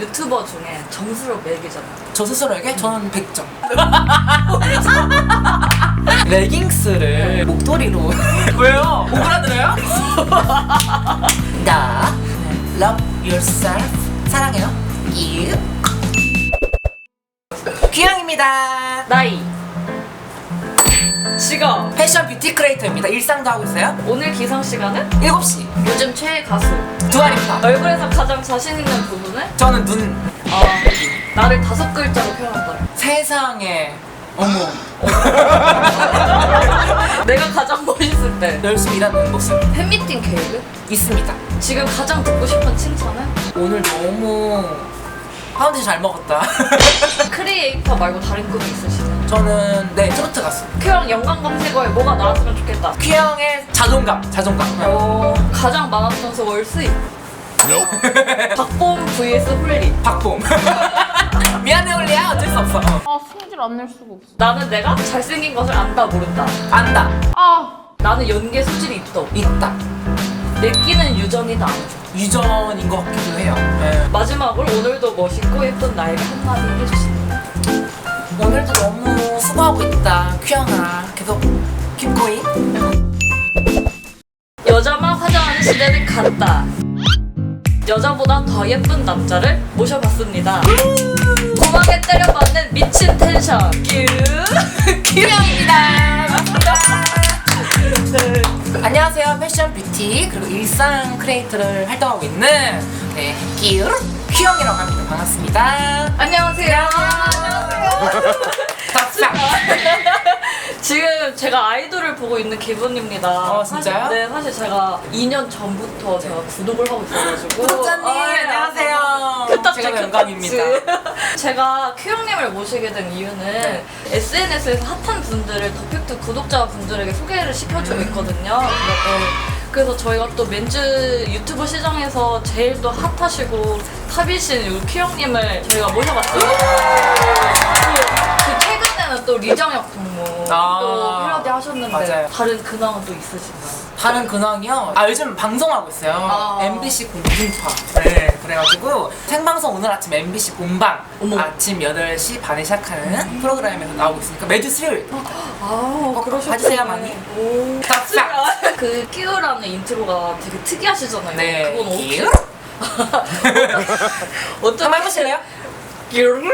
유튜버 중에 점수로 매기잖아. 저 스스로에게 저는 100점. 레깅스를 목도리로 왜요? 못 알아들어요? 나 love yourself 사랑해요. you 귀영입니다. 나이. 직업. 패션 뷰티 크리에이터입니다. 일상도 하고 있어요. 오늘 기상 시간은 7시 요즘 최애 가수. 두아리파. 얼굴에서 가장 자신 있는 부분은 저는 눈 아 나를 다섯 글자로 표현한다. 세상에 어머 내가 가장 멋있을 때. 열심히 일하는 모습 팬미팅 계획은? 있습니다. 지금 가장 듣고 싶은 칭찬은? 오늘 너무 파운데이션 잘 먹었다. 크리에이터 말고 다른 꿈이 있으시나요? 저는 네 트로트 가수. 큐랑 연관 검색어에 뭐가 나왔으면 좋겠다. 퀴형의 자존감, 자존감. 어, 가장 많았던 월 수입. 박봄 vs 홀리. 박봄. 미안해 홀리야 어쩔 수 없어. 어. 아 승질 안 낼 수가 없어. 나는 내가 잘생긴 것을 안다 모른다. 안다. 아 나는 연기에 소질이 있다. 없다. 있다. 내끼는 유전이다. 유전인 것 같기도 해요. 네. 마지막으로 오늘도 멋있고 예쁜 나에게 한마디 해주신다. 오늘도 너무 수고하고 있다. 퀴형아 계속 going. 여자만 화장하는 시대는 갔다. 여자보다 더 예쁜 남자를 모셔봤습니다. 고막에 때려맞는 미친 텐션. 큐. 반갑습니다. 안녕하세요. 패션 뷰티 그리고 일상 크리에이터를 활동하고 있는 네, 끼 우 퀴형이라고 합니다. 반갑습니다. 안녕하세요. 지금 제가 아이돌을 보고 있는 기분입니다. 어, 진짜요? 사실, 네, 사실 제가 2년 전부터 제가 구독을 하고 있어가지고. 구독자님, 아, 네, 안녕하세요. 크딱지, 제가. 영광입니다. 제가 큐형님을 모시게 된 이유는 네. SNS에서 핫한 분들을 더팩트 구독자 분들에게 소개를 시켜주고 음. 있거든요. 그래서- 그래서 저희가 또 멘즈 유튜브 시장에서 제일 또 핫하시고 탑이신 우리 큐형님을 저희가 모셔봤어요. 그, 그 최근에는 또 리정혁 동무 아. 또 패러디 하셨는데 맞아요. 다른 근황은 또 있으신가요? 다른 근황이요? 아 요즘 방송하고 있어요 아. MBC 공중파 네 그래가지고 생방송 오늘 아침 MBC 본방 어머. 아침 8시 반에 시작하는 프로그램에서 나오고 있으니까 매주 수요일 아, 꼭 봐주세요, 많이. 오. 싹싹. 그 끼우라는 인트로가 되게 특이하시잖아요. 네 그건 어떻게 끼우? 어떻게 한번 해보실래요? 끼우?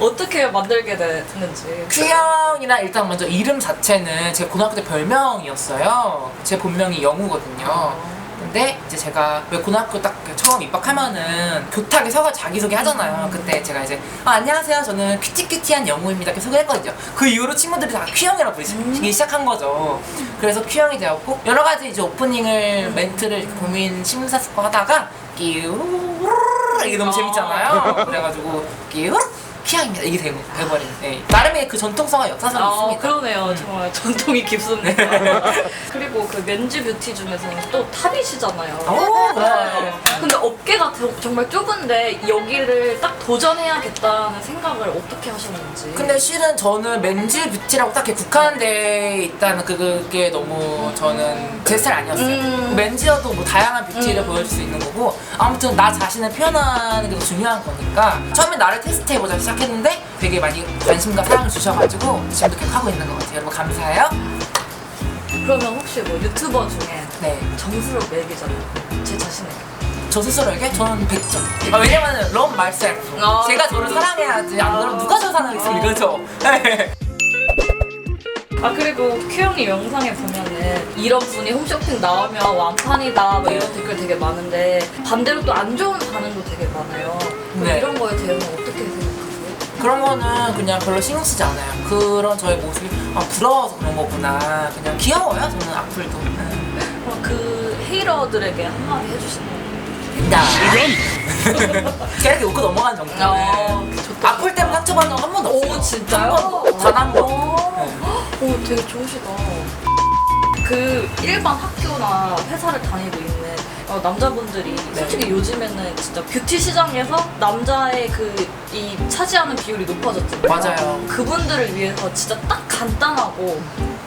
어떻게 만들게 됐는지. 큐형이나 일단 먼저 이름 자체는 제 고등학교 때 별명이었어요 제 본명이 영우거든요 근데 이제 제가 왜 고등학교 딱 처음 입학하면은 교탁에 서가 자기소개 하잖아요. 그때 제가 이제 아, 안녕하세요. 저는 큐티큐티한 영우입니다. 이렇게 소개했거든요. 그 이후로 친구들이 다 큐형이라고 부르기 시작한 거죠. 그래서 큐형이 되었고 여러 가지 이제 오프닝을 멘트를 고민 심사숙고 하다가 끼우 이게 너무 재밌잖아요. 그래가지고 끼우 큐형입니다. 이게 되, 돼버린. 네. 나름의 그 전통성과 역사성이 아, 있습니다. 그러네요. 정말 전통이 깊습니다. 그리고 그 맨즈 뷰티 중에서는 또 탑이시잖아요. 오, 네. 근데 업계가 더- 정말 좁은데 여기를 딱 도전해야겠다는 생각을 어떻게 하셨는지. 근데 실은 저는 맨즈 뷰티라고 딱히 국한돼 있다는 그- 그게 너무 저는 제 스타일 아니었어요. 음. 맨즈여도 뭐 다양한 뷰티를 음. 보여줄 수 있는 거고 아무튼 나 자신을 표현하는 게 더 중요한 거니까 처음에 나를 테스트해보자 시작했 는데 되게 많이 관심과 사랑을 주셔가지고 지금도 계속 하고 있는 것 같아요. 여러분 감사해요. 그러면 혹시 뭐 유튜버 중에 네. 점수로 매기잖아요. 제 자신에게. 저 스스로에게 저는 100점. 아, 왜냐면은 love myself. 아. 제가 저를 사랑해야지. 안 그러면 누가 저 사랑하겠습니까? 그죠? 네. 아 그리고 큐형이 영상에 보면은 이런 분이 홈쇼핑 나오면 완판이다 뭐 이런 댓글 되게 많은데 반대로 또 안 좋은 반응도 되게 많아요. 뭐 네. 이런 거에 대해서 어떻게? 그런 거는 그냥 별로 신경 쓰지 않아요. 그런 저의 모습이 아, 부러워서 그런 거구나. 그냥 귀여워요. 저는 악플도. 어, 그 헤이러들에게 한마디 해주시나요? 나. 이렇게 웃고 넘어가는 정도. 아, 좋다. 악플 때문에 상처받은 건한 번도 없어요. 오 진짜요? 단한 번. 오, 오 되게 좋으시다. 그 일반 학교나 회사를 다니고 있는 어, 남자분들이 네. 솔직히 요즘에는 진짜 뷰티 시장에서 남자의 그 이 차지하는 비율이 높아졌잖아요. 맞아요. 그분들을 위해서 진짜 딱 간단하고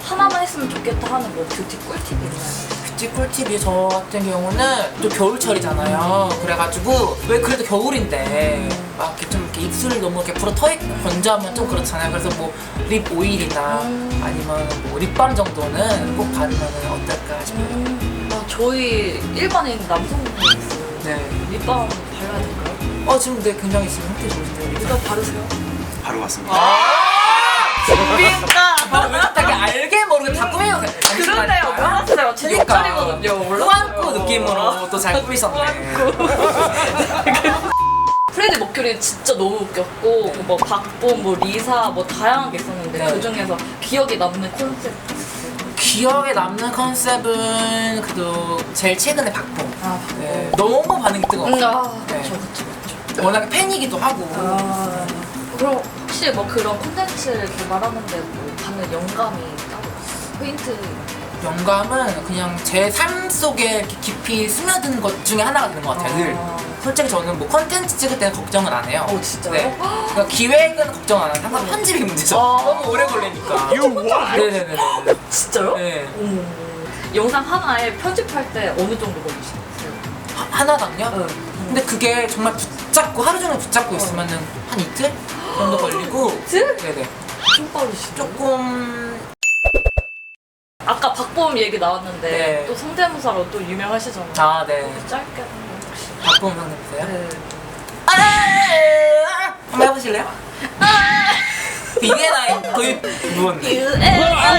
하나만 했으면 좋겠다 하는 뭐 뷰티 꿀팁이 있나요? 뷰티 꿀팁이 저 같은 경우는 또 겨울철이잖아요. 그래가지고 왜 그래도 겨울인데 막 이렇게 좀 이렇게 입술을 너무 이렇게 불어 터 있고 건조하면 좀 그렇잖아요. 그래서 뭐 립 오일이나 아니면 뭐 립밤 정도는 꼭 바르면 어떨까 싶어요. 아, 저희 일반인 남성분이 있어요. 네. 립밤 발라야 될까요? 어 지금 근데 굉장히 지금 좋으신데요. 립밤. 립밤 바르세요? 바로 왔습니다. 아, 왜 이렇게 알게 모르게 다 꾸미고 그러네요. 몰랐어요. 제 역할이거든요. 몰랐어요. 후안꾸 느낌으로 또 잘 꾸미셨네. 프레디 머큐리 진짜 너무 웃겼고 뭐 박봄, 뭐 리사 뭐 다양한 게 있었는데 네. 그 중에서 기억에 남는 컨셉 기억에 남는 컨셉은 그래도 제일 최근에 박봉. 아, 네, 너무 반응이 음, 뜨거웠어요. 아, 네. 그쵸, 그쵸, 그쵸. 워낙에 팬이기도 하고. 아, 그럼 혹시 뭐 그런 콘텐츠를 개발하는데 뭐 받는 영감이 따로 있어요? 포인트 영감은 그냥 제 삶 속에 이렇게 깊이 스며든 것 중에 하나가 되는 것 같아요. 늘. 아. 솔직히 저는 뭐 컨텐츠 찍을 때는 걱정은 안 해요. 어, 진짜요? 네. 그러니까 기획은 걱정 안 하는데 항상 편집이 문제죠. 아. 너무 오래 걸리니까. 네네네네. 진짜요? 네. 영상 하나에 편집할 때 어느 정도 걸리시나요? 하- 하나당요? 네. 근데 그게 정말 붙잡고 하루 종일 붙잡고 있으면은 한 이틀 정도 걸리고. 이틀? 네네. 좀 빠르시죠? 조금 아까 박보험 얘기 나왔는데 네. 또 성대모사로 또 유명하시잖아요. 아 네. 짧게 한번 혹시. 바쁜 상태세요? 네. 아, 한번 해보실래요? 비게나인 거의 누웠네. 이게 내와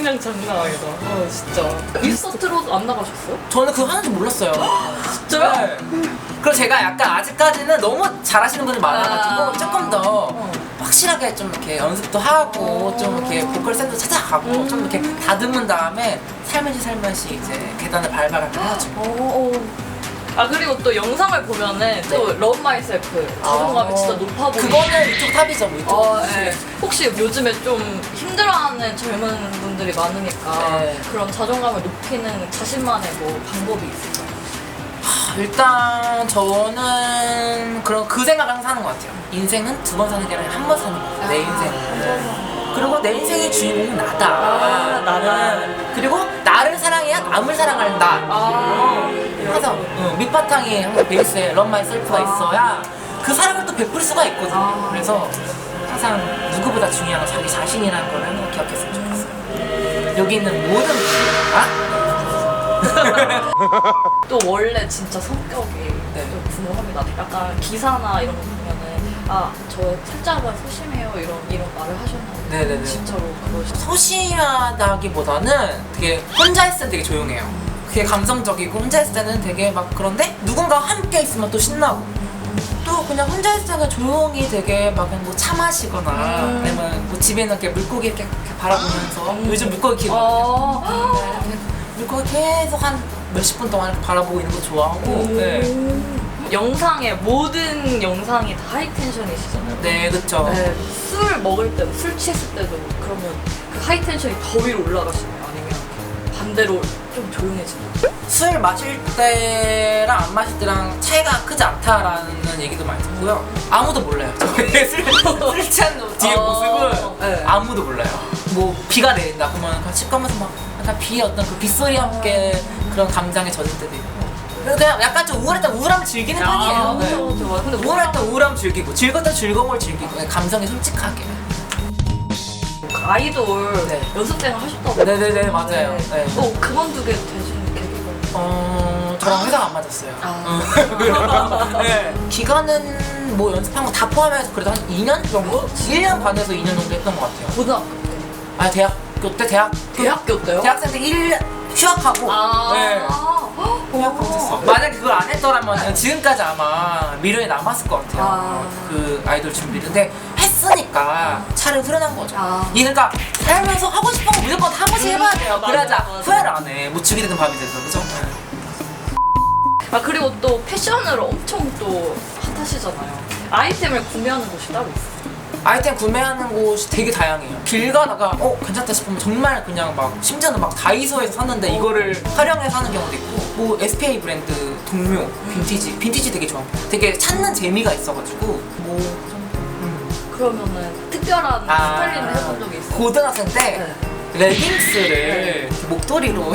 성량 장난 아니다. 와 진짜. 미스터트롯 안 나가셨어요? 저는 그거 하는지 몰랐어요. 네. 아직까지는 너무 잘하시는 분이 많아가지고 아. 조금 더 어. 확실하게 좀 이렇게 연습도 하고 좀 이렇게 보컬 쌤도 찾아가고 음. 좀 이렇게 다듬은 다음에 살며시 살며시 이제 계단을 밟아가긴 하죠. 어, 어. 아 그리고 또 영상을 보면은 또 Love Myself 자존감이 아. 진짜 높아 보이고. 그거는 이쪽 탑이죠, 뭐 이쪽. 어, 네. 혹시 요즘에 좀 힘들어하는 젊은 분들이 많으니까 네. 그런 자존감을 높이는 자신만의 뭐 방법이 있을까요? 일단 저는 그런 그 생각을 항상 하는 것 같아요. 인생은 두 번 사는 게 아니라 한 번 사는 거야. 내 인생은. 그리고 내 인생의 주인공은 나다. 아. 음. 그리고 나를 사랑해야 남을 사랑한다. 아, 항상 어, 밑바탕에 항상 베이스에 Love Myself가 있어야 그 사랑을 또 베풀 수가 있거든요. 아. 그래서 항상 누구보다 중요한 건 자기 자신이라는 걸 항상 기억했으면 좋겠어요. 여기 있는 모든 분들, 아? 또 원래 진짜 성격이 네. 좀 궁금합니다. 약간 기사나 이런 거 보면은 아 저 살짝은 소심해요 이런 이런 말을 하셨는데 네네네. 진짜로 그러시. 소심하다기보다는 되게 혼자 있을 때 되게 조용해요. 되게 감성적이고 혼자 있을 때는 되게 막 그런데 누군가와 함께 있으면 또 신나고 또 그냥 혼자 있을 때는 조용히 되게 막 그냥 뭐차 마시거나 음. 아니면 뭐 집에 있는 이렇게 물고기 이렇게, 이렇게 바라보면서 요즘 물고기 키우거든요. 아. 물고기 계속 한 몇십 분 동안 이렇게 바라보고 있는 거 좋아하고 네. 영상에 모든 영상이 다 하이텐션이시잖아요. 네 그쵸 네, 술 먹을 때도 술 취했을 때도 그러면 그 하이텐션이 더 위로 올라가시나요? 아니면 반대로 좀 조용해지나요? 술 마실 때랑 안 마실 때랑 차이가 크지 않다라는 얘기도 많이 듣고요. 아무도 몰라요. 저의 술, 술 취한 뒤의 어, 모습은 네. 아무도 몰라요. 뭐 비가 내린다 그러면 그냥 집 가면서 막 약간 비의 어떤 그 빗소리와 함께 그런 감정에 젖을 때도 있고. 그냥 약간 좀 우울할 때 우울함을 즐기는 편이에요. 네. 그렇죠, 그렇죠. 근데 우울할 때 우울함 즐기고 때 즐거움을 즐기고 그냥 감성에 솔직하게. 아이돌 네. 연습생을 하셨다고. 네네네 맞아요. 네. 또 그만두게 되신 계기가. 어 저랑 회사가 안 맞았어요. 아. 네. 기간은 뭐 연습한 거 다 포함해서 그래도 한 2년 정도? 1년 반에서 2년 정도 했던 것 같아요. 고등학교 때. 아 대학 교때 대학 대학교 때요? 대학생 때 1년 휴학하고 아. 네. 휴학하고 했었어. 만약에 그걸 안 했더라면 지금까지 아마 미련이 남았을 것 같아요. 아. 그 아이돌 준비를. 근데 했으니까 차를 후련한 거죠. 아. 이 그러니까 살면서 하고 싶은 거 무조건 한 번씩 해봐야 돼요. 맞아, 그래야지 맞아. 후회를 안 해. 뭐 죽이 되든 밥이 되든 그죠? 아 그리고 또 패션을 엄청 또 핫하시잖아요. 아이템을 구매하는 곳이 따로 있어요. 아이템 구매하는 곳이 되게 다양해요. 길 가다가 어 괜찮다 싶으면 정말 그냥 막 심지어는 막 다이소에서 샀는데 이거를 활용해서 하는 경우도 있고 뭐 SPA 브랜드 동묘, 빈티지, 빈티지 되게 좋아. 되게 찾는 재미가 있어가지고 뭐 좀, 음. 그러면은 특별한 아. 스타일링을 해본 적이 있어요? 고등학생 때 네. 레깅스를 목도리로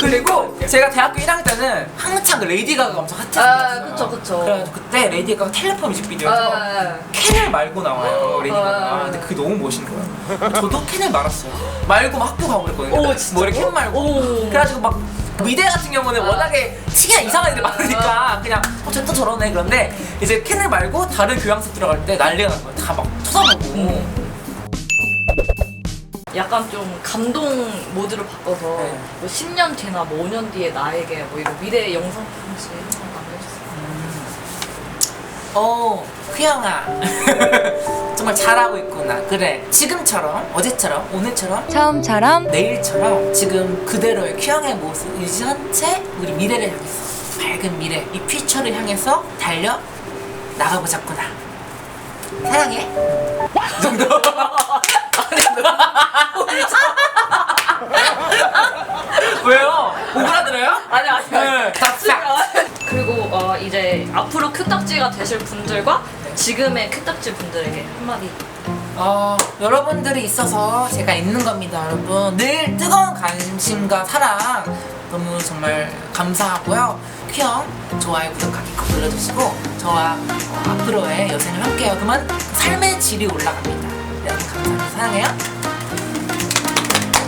그리고 제가 대학교 1학년 때는 한창 그 레이디 가가 엄청 핫했어요. 아, 그쵸, 그쵸. 그래가지고 그때 레이디 가가 텔레폰 뮤직비디오에서 아, 캔을 말고 나와요 레이디 아. 가가. 근데 그게 너무 멋있는 거예요. 저도 캔을 말았어요. 말고 막 학교 가고 그랬거든요. 오, 진짜? 머리 캔 말고. 오. 그래가지고 막 미대 같은 경우는 아. 워낙에 특이한 이상한 애들 많으니까 그냥 어, 쟤또 저러네 그런데 이제 캔을 말고 다른 교양수 들어갈 때 난리가 난 거예요. 다 막 쳐다보고. 음. 약간 좀 감동 모드로 바꿔서 네. 뭐 10년 뒤나 뭐 5년 뒤에 나에게 뭐 이런 미래의 영상 편지 한번 남겨주세요. 어, 휘영아. 정말 잘하고 있구나. 그래. 지금처럼, 어제처럼, 오늘처럼, 처음처럼 내일처럼 지금 그대로의 휘영의 모습 유지한 채 우리 미래를 향해서 밝은 미래, 이 퓨처를 향해서 달려 나가보자꾸나. 사랑해. 이 정도. 왜요? 오그라들어요? 아니 아니 네. 그리고 어, 이제 앞으로 큐딱지가 되실 분들과 지금의 큐딱지 분들에게 한마디 어, 여러분들이 있어서 제가 있는 겁니다, 여러분. 늘 뜨거운 관심과 사랑 너무 정말 감사하고요. 퀴형 좋아요, 구독 하기 꼭 눌러주시고 저와 어, 앞으로의 여생을 함께해요. 그러면 삶의 질이 올라갑니다. 사랑해요.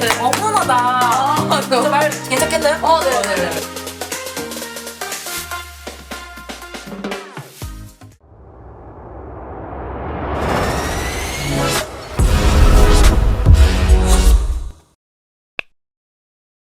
네. 어, 훈훈하다. 아, 저말 괜찮겠나요? 어, 네네네.